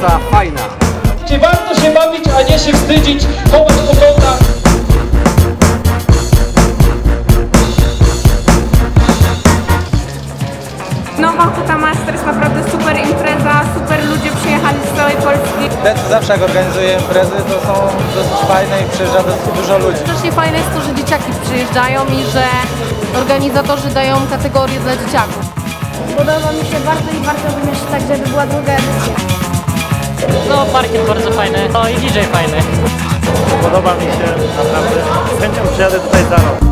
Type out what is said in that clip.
Impreza fajna. Gdzie warto się bawić, a nie się wstydzić, chować po kątach. Nowa Huta Master jest naprawdę super impreza, super ludzie przyjechali z całej Polski. Co zawsze jak organizuje imprezy, to są dosyć fajne i przyjeżdża dosyć dużo ludzi. Strasznie fajne jest to, że dzieciaki przyjeżdżają i że organizatorzy dają kategorię dla dzieciaków. Podoba mi się bardzo i bardzo bym jeszcze tak, żeby była druga edycja. No, parkiet bardzo fajny, no i DJ fajny. Podoba mi się naprawdę. Chęcią przyjadę tutaj za rok.